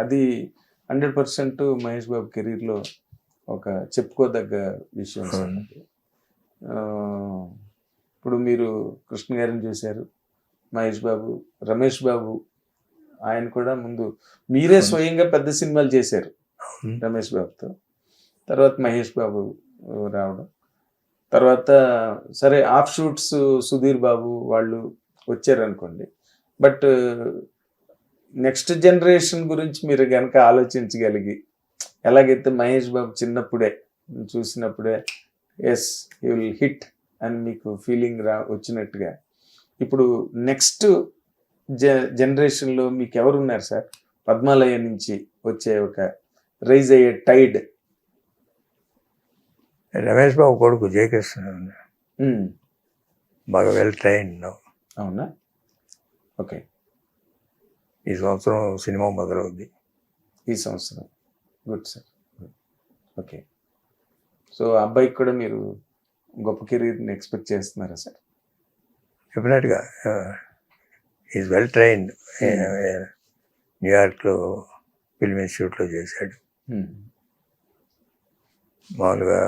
అది hundred percent Mahesh Babu కెరీర్లో ఒక చెప్పుకోదగ్గ విషయం సార్. ఇప్పుడు మీరు కృష్ణ గారిని చూశారు మహేష్ బాబు రమేష్ బాబు ఆయన కూడా ముందు మీరే. స్వయంగా పెద్ద సినిమాలు చేశారు. రమేష్ బాబుతో. తర్వాత మహేష్ బాబు రావడం. తర్వాత సరే ఆఫ్ షూట్స్ సుధీర్ బాబు వాళ్ళు వచ్చారు అనుకోండి బట్ నెక్స్ట్ జనరేషన్ గురించి మీరు కనుక ఆలోచించగలిగి ఎలాగైతే మహేష్ బాబు చిన్నప్పుడే చూసినప్పుడే ఎస్ యూ విల్ హిట్ అని మీకు ఫీలింగ్ రా వచ్చినట్టుగా ఇప్పుడు నెక్స్ట్ జ జనరేషన్లో మీకు ఎవరు ఉన్నారు సార్? పద్మాలయ నుంచి వచ్చే ఒక రైజ్ అయ్యే టైడ్ రమేష్ బాబు కొడుకు జయకృష్ణ. బాగా వెల్ ట్రైన్ అవునా? ఓకే. ఈ సంవత్సరం సినిమా మొదలవుద్ది. ఈ సంవత్సరం. Good sir. ఓకే. సో అబ్బాయికి కూడా మీరు గొప్ప కెరీర్ని ఎక్స్పెక్ట్ చేస్తున్నారా సార్? డెఫినెట్గా. ఈజ్ వెల్ ట్రైన్ న్యూయార్క్లో ఫిల్మ్ ఇన్స్టిట్యూట్లో చేశాడు. మామూలుగా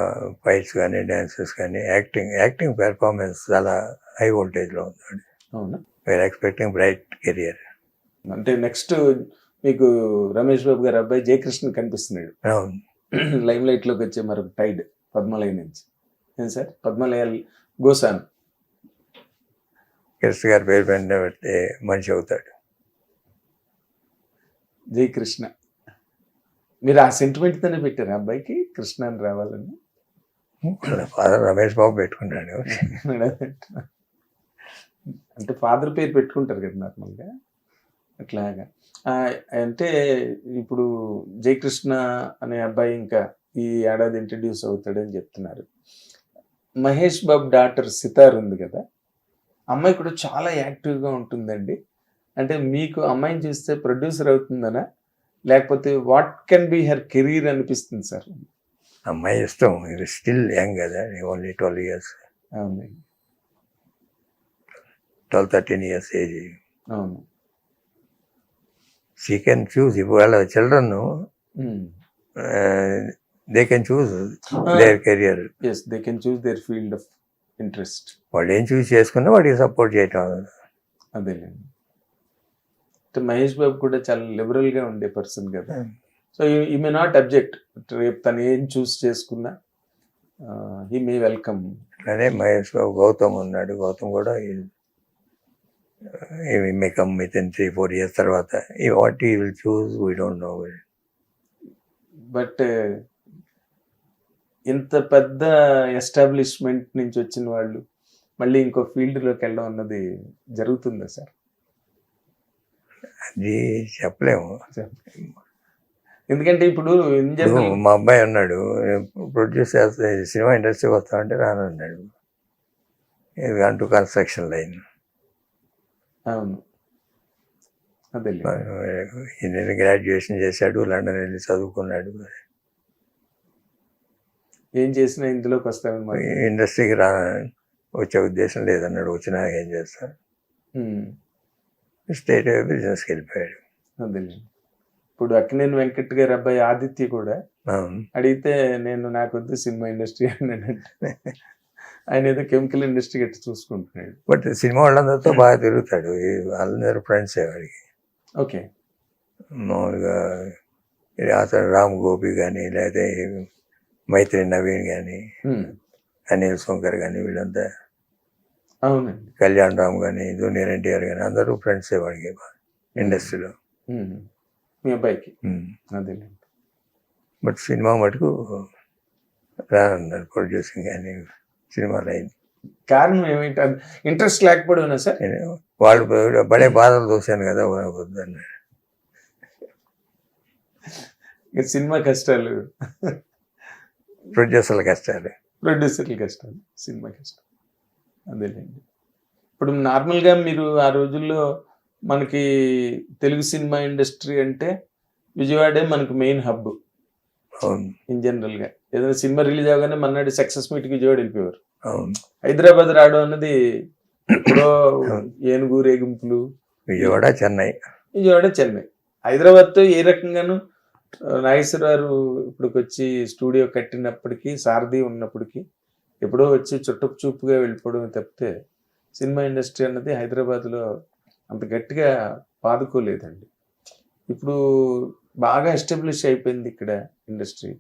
ఫైట్స్ కానీ డ్యాన్సెస్ కానీ యాక్టింగ్ యాక్టింగ్ పెర్ఫార్మెన్స్ చాలా హై వోల్టేజ్లో ఉంది అవునా? వీఆర్ ఎక్స్పెక్టింగ్ బ్రైట్ కెరియర్ అంటే నెక్స్ట్ మీకు రమేష్ బాబు గారు అబ్బాయి జయకృష్ణ కనిపిస్తున్నాడు. లైమ్ లైట్లోకి వచ్చే మరొక టైడ్ పద్మలయ నుంచి. ఏం సార్? పద్మలయ గోసాన్. కృష్ణ గారి పేరు వెంటనే పెడితే మనిషి అవుతాడు. జై కృష్ణ మీరు ఆ సెంటిమెంట్ తోనే పెట్టారు అబ్బాయికి? కృష్ణ అని రావాలని ఫాదర్ రమేష్ బాబు పెట్టుకున్నాడు అంటే ఫాదర్ పేరు పెట్టుకుంటారు కదా నార్మల్గా. అట్లాగా. అంటే ఇప్పుడు జయకృష్ణ అనే అబ్బాయి ఇంకా ఈ ఏడాది ఇంట్రడ్యూస్ అవుతాడని చెప్తున్నారు. మహేష్ బాబు డాటర్ సితార్ ఉంది కదా అమ్మాయి కూడా చాలా యాక్టివ్గా ఉంటుందండి. అంటే మీకు అమ్మాయిని చూస్తే ప్రొడ్యూసర్ అవుతుందనా? లేకపోతే what can be her career అనిపిస్తుంది సార్? అమ్మాయి ఇష్టం ఇది స్టిల్ యంగ్ కదా ఓన్లీ ట్వెల్వ్ ఇయర్స్ అవును ట్వెల్వ్ థర్టీన్ ఇయర్స్ ఏజ్ అవును. షీ కెన్ చూస్ ఇవాళ children. They can choose their career yes they can choose their field of interest వాడు ఏం చూస్ చేసుకున్నా వాడికి సపోర్ట్ చేయటం. అదేలేండి మహేష్ బాబు కూడా చాలా లిబరల్గా ఉండే పర్సన్ కదా. సో ఈ మే నాట్ అబ్జెక్ట్ రేపు తను ఏం చూస్ చేసుకున్నా హీ మే వెల్కమ్ అదే మహేష్ బాబు గౌతమ్ ఉన్నాడు. గౌతమ్ కూడా may come with in three four years తర్వాత. What he will choose we don't know but ఇంత పెద్ద ఎస్టాబ్లిష్మెంట్ నుంచి వచ్చిన వాళ్ళు మళ్ళీ ఇంకో ఫీల్డ్లోకి వెళ్ళడం అన్నది జరుగుతుందా సార్? అది చెప్పలేము. ఎందుకంటే ఇప్పుడు మా అబ్బాయి ఉన్నాడు. ప్రొడ్యూస్ చేస్తే సినిమా ఇండస్ట్రీకి వస్తామంటే రానన్నాడు. ఇది అంటూ కన్స్ట్రక్షన్ లైన్ అవును. అదే ఇంజనీరింగ్ గ్రాడ్యుయేషన్ చేశాడు లండన్ వెళ్ళి చదువుకున్నాడు. ఏం చేసినా ఇందులోకి వస్తారనమాట ఇండస్ట్రీకి రా వచ్చే ఉద్దేశం లేదన్నాడు వచ్చినా ఏం చేస్తాను స్టేట్ బిజినెస్కి వెళ్ళిపోయాడు. అదేలేండి ఇప్పుడు అక్కినేని వెంకట్ గారి అబ్బాయి ఆదిత్య కూడా అడిగితే నేను నాకు వద్దు సినిమా ఇండస్ట్రీ అన్నాడంటే. ఆయన ఏదో కెమికల్ ఇండస్ట్రీ గట్టి చూసుకుంటున్నాడు. బట్ సినిమా వాళ్ళందరితో బాగా తిరుగుతాడు. వాళ్ళందరూ ఫ్రెండ్స్ వాడికి. ఓకే. మామూలుగా అతను రామ్ గోపి కానీ లేకపోతే మైత్రి నవీన్ కానీ అనిల్ శంకర్ కానీ వీళ్ళంతా. అవునండి. కళ్యాణ్ రామ్ కానీ జూనియర్ ఎన్టీఆర్ కానీ అందరూ ఫ్రెండ్సే వాడికి ఇండస్ట్రీలో. మీ అబ్బాయికి? అదేలేండి. బట్ సినిమా మటుకు రానన్నారు ప్రొడ్యూసింగ్ కానీ సినిమా లైన్ కారణం ఏమిటి? ఇంట్రెస్ట్ లేకపోవడం సార్? వాళ్ళు బడే బాధలు చూశాను కదా వద్దన్నాడు. ఇక సినిమా కష్టాలు. ప్రొడ్యూసర్ల కష్టాలు. ప్రొడ్యూసర్ల కష్టాలు సినిమా కష్టం. అదేలేండి. ఇప్పుడు నార్మల్గా మీరు ఆ రోజుల్లో మనకి తెలుగు సినిమా ఇండస్ట్రీ అంటే విజయవాడే మనకు మెయిన్ హబ్. అవును. ఇన్ జనరల్గా. ఏదైనా సినిమా రిలీజ్ అవగానే మన్నాడు సక్సెస్ మీట్కి విజయవాడ వెళ్ళిపోయారు. హైదరాబాద్ రావడం అన్నది ఎప్పుడో ఏనుగు రేగింపులు. విజయవాడ చెన్నై. విజయవాడ చెన్నై. హైదరాబాద్తో ఏ రకంగాను ఆ, నాగేశ్వరరావు ఇప్పటికి వచ్చి స్టూడియో కట్టినప్పటికీ సారథి ఉన్నప్పటికీ ఎప్పుడో వచ్చి చుట్టపు చూపుగా వెళ్ళిపోవడం తప్పితే సినిమా ఇండస్ట్రీ అన్నది హైదరాబాద్లో అంత గట్టిగా పాదుకోలేదండి ఇప్పుడు బాగా ఎస్టాబ్లిష్ అయిపోయింది ఇక్కడ ఇండస్ట్రీ.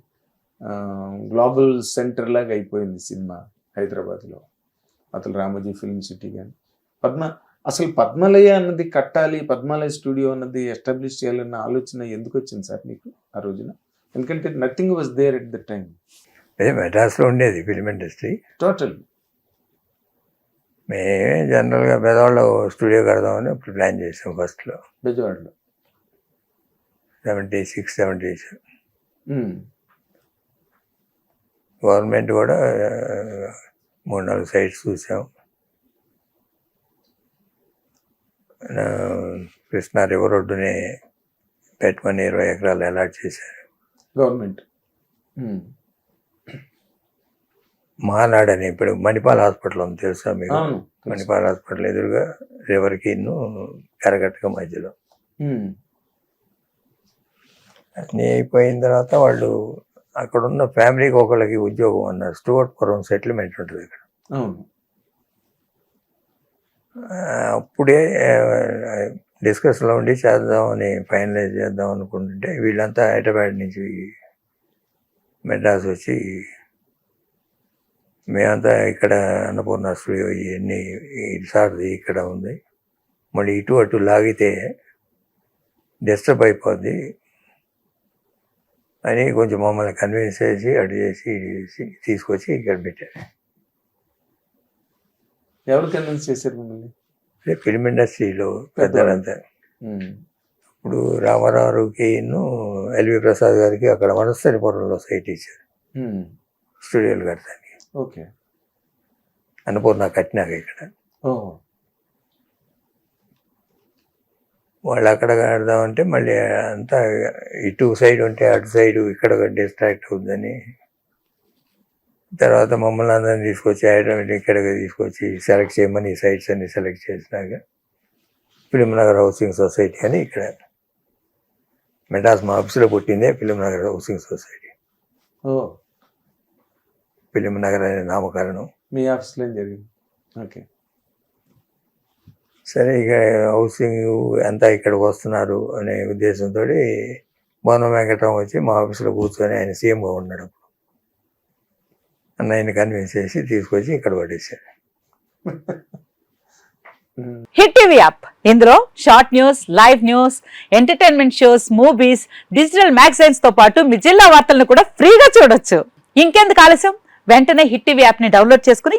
గ్లోబల్ సెంటర్ లాగా అయిపోయింది సినిమా హైదరాబాద్లో. అతను రామోజీ ఫిల్మ్ సిటీ కానీ పద్మ అసలు పద్మలయ అన్నది కట్టాలి పద్మాలయ స్టూడియో అన్నది ఎస్టాబ్లిష్ చేయాలన్న ఆలోచన ఎందుకు వచ్చింది సార్ మీకు ఆ రోజున? ఎందుకంటే nothing was there at the time అదే మెడ్రాస్లో ఉండేది ఫిలిం ఇండస్ట్రీ. టోటల్. మేమే జనరల్గా పెదవాళ్ళు స్టూడియో కడదామని ఇప్పుడు ప్లాన్ చేసాం ఫస్ట్లో. బెజవాడలో. సెవెంటీ సిక్స్ సెవెంటీ గవర్నమెంట్ కూడా మూడు నాలుగు సైట్స్ చూసాం. కృష్ణా రివర్ ఒడ్డునే పెట్టమని ఇరవై ఎకరాలు అలాట్ చేశారు. గవర్నమెంట్. మానాడని ఇప్పుడు మణిపాల్ హాస్పిటల్ ఉంది తెలుసా మీకు. మణిపాల్ హాస్పిటల్ ఎదురుగా రివర్కి ఇన్ను కరగట్టుక మధ్యలో. అన్నీ అయిపోయిన తర్వాత వాళ్ళు అక్కడ ఉన్న ఫ్యామిలీకి ఒకళ్ళకి ఉద్యోగం అన్నారు స్టూవర్ట్పురం సెటిల్మెంట్ ఉంటుంది ఇక్కడ. అప్పుడే డిస్కస్లో ఉండి చేద్దామని ఫైనలైజ్ చేద్దాం అనుకుంటుంటే వీళ్ళంతా హైదరాబాద్ నుంచి మెడ్రాస్ వచ్చి మేమంతా ఇక్కడ అన్నపూర్ణ స్టూడియో ఇవన్నీ సార్ది ఇక్కడ ఉంది. మళ్ళీ ఇటు అటు లాగితే డిస్టర్బ్ అయిపోద్ది. అని కొంచెం మమ్మల్ని కన్విన్స్ చేసి అటు చేసి ఇటు చేసి తీసుకొచ్చి ఇక్కడ పెట్టారు. ఎవరు కన్విన్స్ చేశారు మిమ్మల్ని? అదే ఫిల్మ్ ఇండస్ట్రీలో పెద్దలంతా ఇప్పుడు రామారావుకి ఎల్వి ప్రసాద్ గారికి అక్కడ వనస్థలిపురంలో సైట్ ఇచ్చారు. స్టూడియోలు కడతానికి. ఓకే. అన్నపూర్ణ కట్టినాక ఇక్కడ. వాళ్ళు అక్కడ కడదామంటే మళ్ళీ అంతా ఇటు సైడ్ ఉంటే అటు సైడ్ ఇక్కడ డిస్ట్రాక్ట్ అవుతుందని తర్వాత మమ్మల్ని అందరిని తీసుకొచ్చి హైదరాబాద్ ఇక్కడికి తీసుకొచ్చి సెలెక్ట్ చేయమని ఈ సైట్స్ అన్ని సెలెక్ట్ చేసినాక ఫిలిం నగర్ హౌసింగ్ సొసైటీ అని ఇక్కడ మెడ్రాస్ మా ఆఫీస్లో పుట్టిందే film Nagar housing society. Oh. Film Nagar అనే నామకరణం. మీ ఆఫీస్లో జరిగింది? ఓకే. సరే ఇక హౌసింగ్ అంతా ఇక్కడికి వస్తున్నారు అనే ఉద్దేశంతో భవనం వెంకటరావు వచ్చి మా ఆఫీస్లో కూర్చొని ఆయన సీఎంగా ఉన్నాడు అప్పుడు. అన్నయ్యని కన్విన్స్ చేసి తీసుకొచ్చి ఇక్కడ పడేశారు హిట్ టీవీ యాప్. ఇందులో short news live news entertainment shows movies digital మ్యాగజైన్స్తో పాటు మీ జిల్లా వార్తలను కూడా ఫ్రీగా చూడొచ్చు. ఇంకెందుకు ఆలస్యం? వెంటనే హిట్ టీవీ యాప్ని డౌన్లోడ్ చేసుకుని